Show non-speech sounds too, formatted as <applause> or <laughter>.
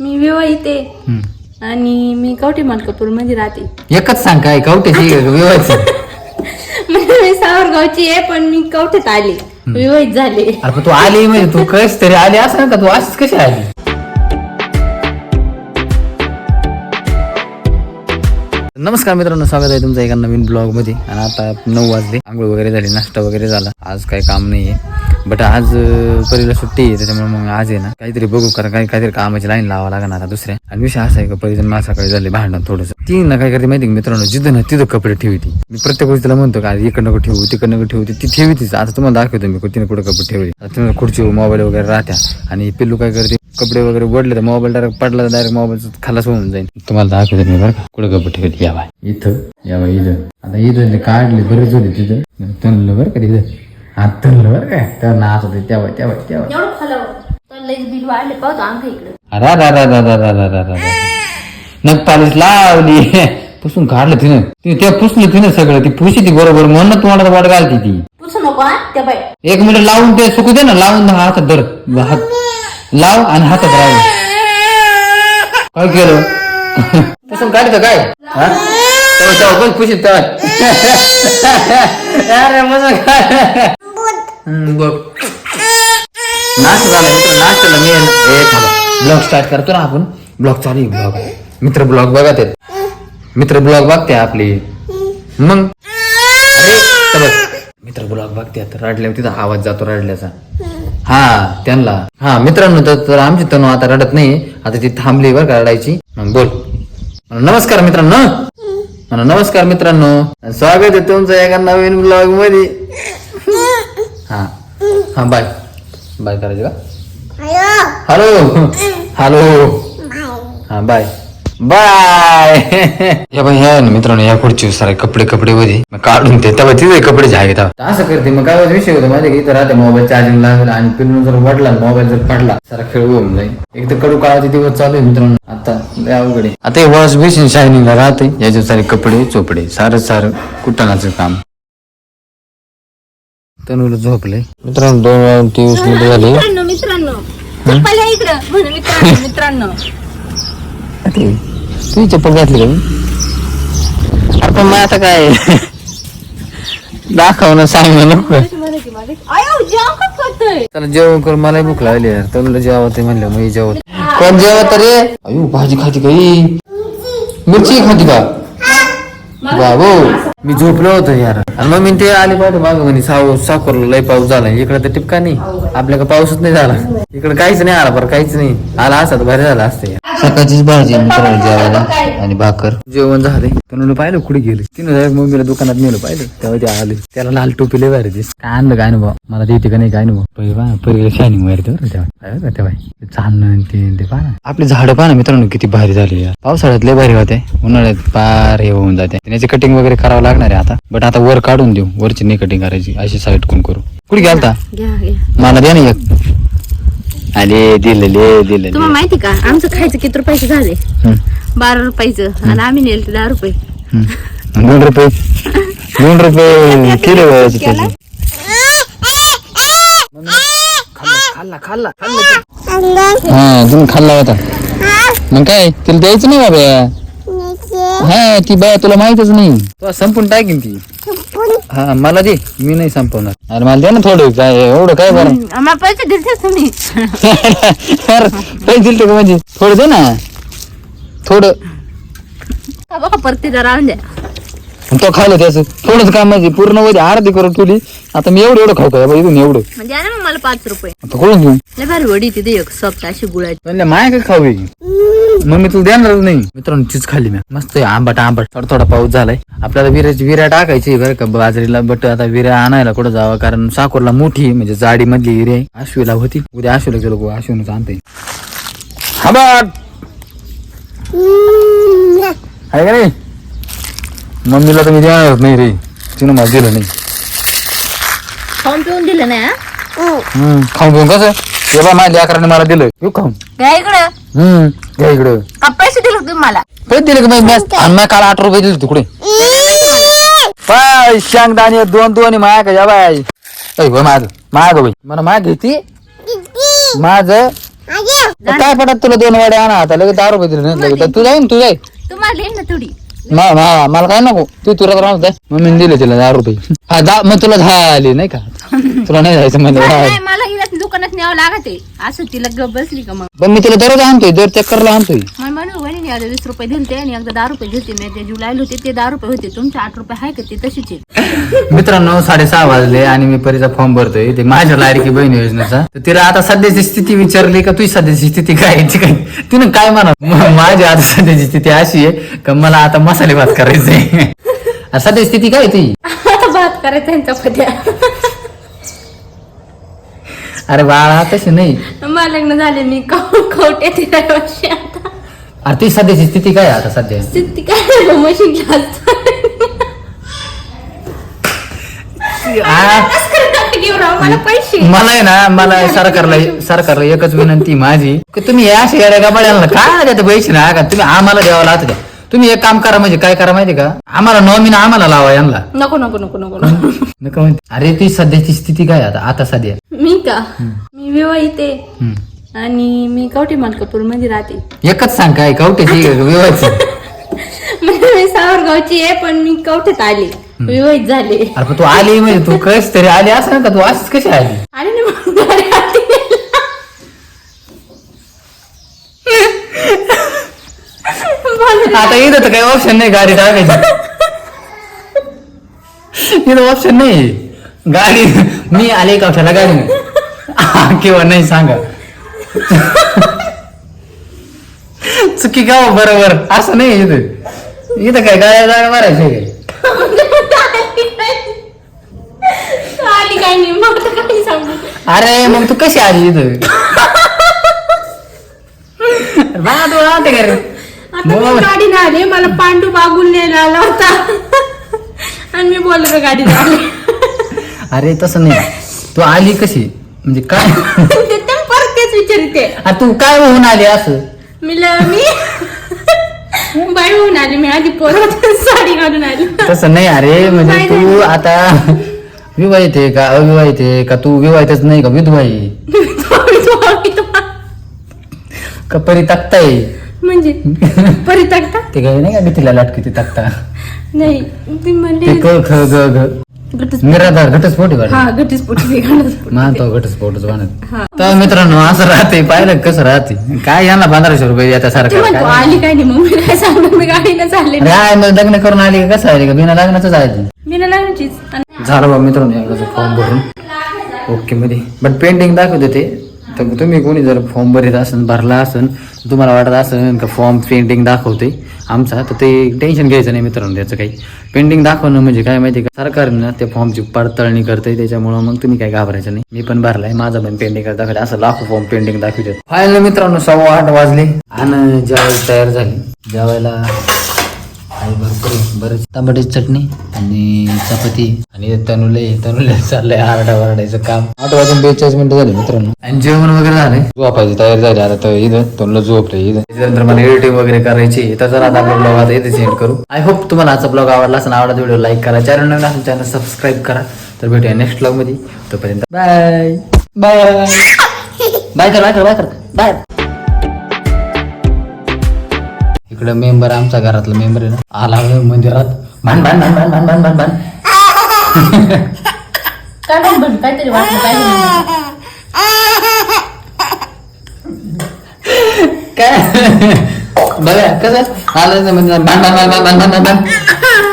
मी विवाहिते हम्म. आणि मी कवठे मालकापूरमध्ये राहते. एकच सांग काय विवाहाची <laughs> म्हणजे मी सावरगावची आहे पण मी कवठ्यात आले. विवाहित झाले. अरे पण तू आली म्हणजे तू कस तरी आली असं ना का? तू अशीच कशी आली? नमस्कार मित्रांनो स्वागत आहे तुमचं एका नवीन ब्लॉगमध्ये आणि आता नऊ वाजले. आंघोळ वगैरे झाली नाश्ता वगैरे झाला. आज काही काम नाहीये. बट आज uh, परीला सुट्टी आहे त्याच्यामुळे मग आज आहे ना काहीतरी बघू कारण काही काहीतरी कामाची लाईन लावा लागणार आता दुसऱ्या आणि विषय असा आहे का परिजन मला सकाळी झाले भांडण थोडंसं. ती ना काय करते माहिती मित्रांनो जिथं ना तिथं कपडे ठेवती. मी प्रत्येक गोष्टी तिला म्हणतो का इकडनं नको ठेवू तिकडं नको ठेवू ती ठेवतीच. आता तुम्हाला दाखवतो मी तिने कुठं कपडे ठेवले. आता तुम्हाला खुर्चीवर मोबाईल वगैरे राहत्या. आणि पिल्लू काय करते कपडे वगैरे वडले तर मोबाईल डायरेक्ट पडला तर डायरेक्ट मोबाईल खालाच होऊन जाईल. तुम्हाला दाखवतो मी बरं कुठं कपडे ठेवले या बाय. इथं या बाय इथं. आता इथं काढले बरेच होते तिथं. बरं का तिथं? हा तणलं बरं का? तर नाच होते त्या बाय त्या बाय त्या बाय एवढं खालं तर लईच बिल वाढले. पाहतो अंग इकडे. अरा रा रा रा रा रा रा रा रा रा. नख पालिश लावली. पुसून काढलं तिनं. ती त्या पुसलं तिनं सगळं. ती पुशी ती बरोबर. म्हणून तुम्हाला वाट घालती ती. पुसू नको हा त्या बाई. एक मिनिट लावून ते सुकू दे ना. लावून दे हातात धर. हात लाव आणि हातात राहू. काय केलं? पुसून काढलं काय? हा? तेव्हा तेव्हा पण पुशीत तेव्हा. अरे मजा काय <laughs> बघ नाश्ता झाला मित्र झाला मी ब्लॉग स्टार्ट करतो ना आपण. ब्लॉग चालू ब्लॉग मित्र ब्लॉग बघत आहेत. मित्र ब्लॉग बघते आपली. मग? अरे, मित्र ब्लॉग बघतात रडल्या तिथं आवाज जातो रडल्याचा. हा त्यांना. हा मित्रांनो तर आमची तनु आता रडत नाही. आता ती थांबली बरं का रडायची. बोल. नमस्कार मित्रांनो. नमस्कार मित्रांनो. स्वागत आहे तुमचं एका नवीन ब्लॉगमध्ये. हा बाय. बाय करायचं का? हॅलो. हॅलो. हा बाय. बाय. <laughs> या बाई ह्या ना मित्रांनो या पुढची सारे कपडे कपडे मग काढून ते तेव्हा तिथे कपडे झाले असं करते मग काय विषय होतो माझ्या इथं राहते मोबाईल चार्जिंग लागला आणि पिल्लू जर वाढला मोबाईल जर पडला सारा खेळ होऊन जाईल. एक तर कडू काळाचे दिवस चालू आहे मित्रांनो आता अवघड आता हे वॉश बेसिन शायनिंगला राहते याच्यात सारे कपडे चोपडे सारं सारं कुटाणाचं काम. तनुला झोपले मित्रांनो दोन तेवीस मिनिट झाले. मित्रांनो मित्रांनो. चप्पल आहे इकडं. म्हणून मित्रांनो मित्रांनो. ते तू चप्पल घातली का मी? मग आता काय? दाखव ना सांग ना नको. आयो जाम का करतोय? चला जेवण कर मला भूक लागली यार. तुला जेवत आहे म्हणलं मी जेवत. कोण जेवत रे अयो भाजी खाती काही मिरची खाती का? बाबू. मी झोपलो होतो यार. आणि मग मी ते आले पाहतो माग म्हणे साव साखरला लय पाऊस झाला इकडे तर टिपका नाही. आपल्याकडे पाऊसच नाही झाला. इकडे काहीच नाही आला बरं काहीच नाही. आला असता तर भारी झाला असतं सकाळचीच भाजी मित्रांनो जेवायला आणि भाकर. जेवण झाले त्यानं पाहिलं कुठे गेले? तिनं मम्मीला दुकानात नेलं पाहिलं. तेव्हा ते आले. त्याला लाल टोपी लय भारी दिस काय आणलं काय नको मला ते येते का नाही काय नको पहिले पहा पहिले शायनिंग तेव्हा. तेव्हा ते चालणं ते ते पहा ना. आपली झाडं पहा ना मित्रांनो किती भारी झाली पावसाळ्यात लय भारी होते. उन्हाळ्यात पार हे होऊन जाते. त्याची कटिंग वगैरे करावं लागणार आहे आता. बट आता वर काढून देऊ. वरची नाही कटिंग करायची. अशी साईड कोण करू? कुठे गेलता? मला द्या ना एक. आले दिलेले दिलेले. तुम्हाला माहिती का? आमचं खायचं किती रुपयाचे झाले. बारा रुपयाचं. आणि आम्ही नेलं दहा रुपये. दोन रुपये. <laughs> दोन रुपये <laughs> किलो व्हायचे त्याचे खाल्ला खाल्ला. हा. तुम्ही खाल्ला होता. मग काय तिला द्यायचं नाही बाबा. हा ती बाया तुला माहितच नाही. तुला संपून टाकीन ती. हा मला दे मी नाही संपवणार. अरे मला दे ना थोडं काय एवढं काय बरं. आम्हाला पैसे तुम्ही. <laughs> अरे पैसे दिले का म्हणजे? थोडं दे ना. थोडं. बघा परत तिथं राहून द्या. तो खाल्लं त्याचं थोडंच काम म्हणजे पूर्णमध्ये अर्धी करून ठेवली. आता मी एवढं एवढं खाऊ का इथून एवढं. म्हणजे मग मला पाच रुपये. आता कोण घेऊ. लय भारी वडी तिथे एक सप्त अशी गुळाची. म्हणलं माय काय खाऊ मग मी तुला देणारच नाही. मित्रांनो चीज खाल्ली मी. मस्त आहे, आंबट आंबट. थोडा थोडा पाऊस झालाय. आपल्याला विऱ्याची विऱ्या टाकायची बरं का बाजरीला बट आता विऱ्या आणायला कुठं जावं? कारण साकोरला मोठी म्हणजे जाडी मधली विरी आहे. आश्वीला होती. उद्या आश्वीला गेलो आश्वीनच आणते. हाबाट आहे का नाही? मम्मीला तर मी देणारच नाही रे. तिनं मला दिलं नाही. खाऊन पिऊन दिलं नाही हा? हम्म खाऊन पिऊन कसं? हे बा माझ्या अकराने मला दिलं. येऊ खाऊन. घ्या इकडं. हम्म घ्या इकडं. का पैसे दिले तुम्ही मला? पैसे दिले का मी मॅच आणि मी काल आठ रुपये दिले तिकडे पाय शेंगदाणे दोन दोन माया का या बाय ऐ बाय माझ माग बाई. मला माग घेती माझ काय पडत तुला दोन वाड्या आणा? आता लगेच दहा रुपये दिले नाही लगेच तू जाईन तू जाय. तुम्हाला येईल ना थोडी. मा- मा- मला काय नको. तू तुला दे. मग मी दिले तिला दहा रुपये. हा दहा मग तुला दहा आली नाही का? तुला नाही जायचं म्हणजे दहा आली. नाही मला हिला दुकानात न्यावं लागत आहे. असं तिला गप बसली का मग? पण मी तिला दररोज आणतोय दर चक्करला आणतोय. वहिनी आता वीस रुपये दिलते आणि एकदा दहा रुपये दिलते मी ते जुलै होते ते दहा रुपये होते. तुमचे आठ रुपये आहे का? ते तशीच. आहे मित्रांनो साडेसहा वाजले आणि मी परीचा फॉर्म भरतोय. ते माझ्या लाडकी बहीण योजनेचा. तर तिला आता सध्याची स्थिती विचारली का तुझी सध्याची स्थिती काय आहे? ती काय तिनं काय म्हणा म- माझी आता सध्याची स्थिती अशी आहे का मला आता मसाले भात करायचंय आता सध्याची स्थिती काय आहे तुझी? भात करायचा त्यांचा पद्या अरे बाळा तशी नाही. मला लग्न झाले मी कवटे तेरा वर्षी आता. अरे ती सध्याची स्थिती काय आहे आता सध्या? ती काय मशीन क्लास आ, मला पैसे. मला आहे ना मला सरकारला सरकारला एकच विनंती माझी. की तुम्ही या अशा येड्या गाबाड्यांना काय देते पैसे ना? का तुम्ही आम्हाला द्यावं लागतं का? तुम्ही एक काम करा म्हणजे काय करा माहिती का? आम्हाला नॉमिन आम्हाला लावा यांना. नको नको नको नको नको. नका म्हणते. अरे ती सध्याची स्थिती काय आता? आता सध्या? मी का? मी विवाहित आहे. हम्म. आणि मी कवठे मालकापूरमध्ये राहते. एकच सांग काय <laughs> विवाहाची म्हणजे मी सावरगावची आहे पण मी कवठ्यात आले. विवाहित झाले. अरे पण तू आली म्हणजे तू कस तरी आली असं ना का? तू अशीच कशी आली? आणि ना मग घरी आले. बोल. आता इथं तर काही ऑप्शन नाही गाडी टाकायची. इथं ऑप्शन नाही. गाडी मी आले कवठ्याला गाडी किंवा नाही सांगा. चुकी का हो, बरोबर? असं नाही इथं. इथं काय गाड्या जागा मारायची काय? आली काय नाही मग आता काही सांगू? अरे मग तू कशी आली इथं? बा तू राहते का रे? आता मी गाडीने आले मला पांडू बागून न्यायला आला होता. आणि मी बोललो गाडीने आले? अरे तसं नाही. तू आली कशी? म्हणजे काय? ते विचारते. आ, तू काय होऊन आली असं? मी ल- मी <laughs> बाई होऊन आली मी आधी पोरत साडी घालून आली. तसं नाही अरे म्हणजे तू आता विवाहित आहे का अविवाहित आहे का? तू विवाहितच नाही का विधवा आहे का परी तक्ता आहे म्हणजे परित का ते काय नाही का मी तिला लाटकी ती तक्ता? नाही ती ते म्हणली क ख ग घ. निराधार घटस्फोट हा. घटस्फोट. मानतो घटस्फोटच हा. म्हणत तर मित्रांनो असं राहते पाहिलं कसं राहते? काय यांना पंधराशे रुपये म्हणतो काय? आली काय नाही मग काय सांगणार? मी चालले. मग लग्न करून आली का? कसं आली का बिना लग्नाच आली मी ना लागलीच आणि झालं बा मित्रांनो एकदाचं फॉर्म भरून. ओके मध्ये. बट पेंटिंग दाखवते ते. तर तुम्ही कोणी जर फॉर्म भरत असेल भरला असेल तुम्हाला वाटत असेल का फॉर्म पेंटिंग दाखवते आमचा तर ते टेन्शन घ्यायचं नाही मित्रांनो त्याचं काही. पेंटिंग दाखवणं म्हणजे काय माहिती का? सरकारनं त्या फॉर्मची पडताळणी करते त्याच्यामुळं मग तुम्ही काय घाबरायचं नाही. मी पण भरलाय माझा पण पेंटिंग दाखवले असं लाखो फॉर्म पेंटिंग दाखवते फायनल मित्रांनो सव्वा आठ वाजले. आणि ज्यावेळेस तयार झाली. ज्यावेळेला आहे भरपूर. बरंच चटणी आणि चपाती. आणि तनुले तनुले चाललंय आरडा वरडायचं काम. आठ वाजून बेचाळीस मिनिटं झाले मित्रांनो. आणि जेवण वगैरे झाले? झोपायची तयारी झाली. आता तर इथं तनुला झोपले इथं. त्याच्यानंतर मला एडिटिंग वगैरे करायची तर जरा आता आपला ब्लॉग आता इथे सेंड करू. आय होप तुम्हाला आजचा ब्लॉग आवडला असेल आवडला व्हिडिओ लाईक करा. चॅनल नवीन असेल चॅनल सबस्क्राईब करा. तर भेटूया नेक्स्ट ब्लॉगमध्ये. तोपर्यंत बाय बाय बाय कर बाय कर बाय कर. बाय इकडं मेंबर आमचा घरातला मेंबर आहे ना आला मंदिरात भान भान भान भान भान भान भान भान काय काहीतरी वाटलं पाहिजे काय बघा कसं आलं ना मंदिरात भान भान भान भान भान भान भान